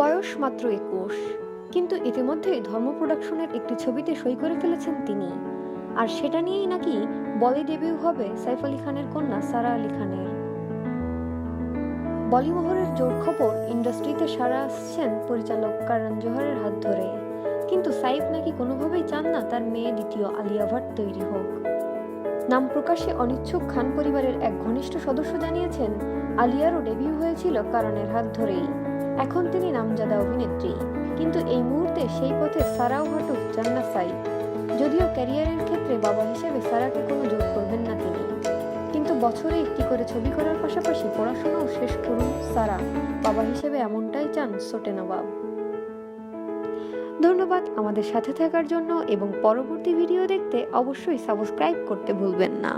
বয়স মাত্র একুশ, কিন্তু ইতিমধ্যেই ধর্ম প্রোডাকশনের একটি ছবিতে সই করে ফেলেছেন তিনি। আর সেটা নিয়েই নাকি বলি ডেবিউ হবে সাইফ আলী খানের কন্যা সারা আলী খানের। বলিমোহরের জোর খবর ইন্ডাস্ট্রিতে সারা আসছেন পরিচালক কারণ জোহরের হাত ধরে। কিন্তু সাইফ নাকি কোনোভাবেই চান না তার মেয়ে দ্বিতীয় আলিয়া ভাট তৈরি হোক। নাম প্রকাশে অনিচ্ছুক খান পরিবারের এক ঘনিষ্ঠ সদস্য জানিয়েছেন, আলিয়ারও ডেবিউ হয়েছিল কারণের হাত ধরেই। এখন তিনি নামজাদা অভিনেত্রী। কিন্তু এই মুহূর্তে সেই পথে সারাও হাঁটুক জান্নাত সাইফ যদিও ক্যারিয়ারের ক্ষেত্রে বাবা হিসেবে সারাকে কোনো যোগ করবেন না তিনি। কিন্তু বছরে একটি করে ছবি করার পাশাপাশি পড়াশোনাও শেষ করুন সারা। বাবা হিসেবে এমনটাই চান সোটে নবাব। ধন্যবাদ আমাদের সাথে থাকার জন্য এবং পরবর্তী ভিডিও দেখতে অবশ্যই সাবস্ক্রাইব করতে ভুলবেন না।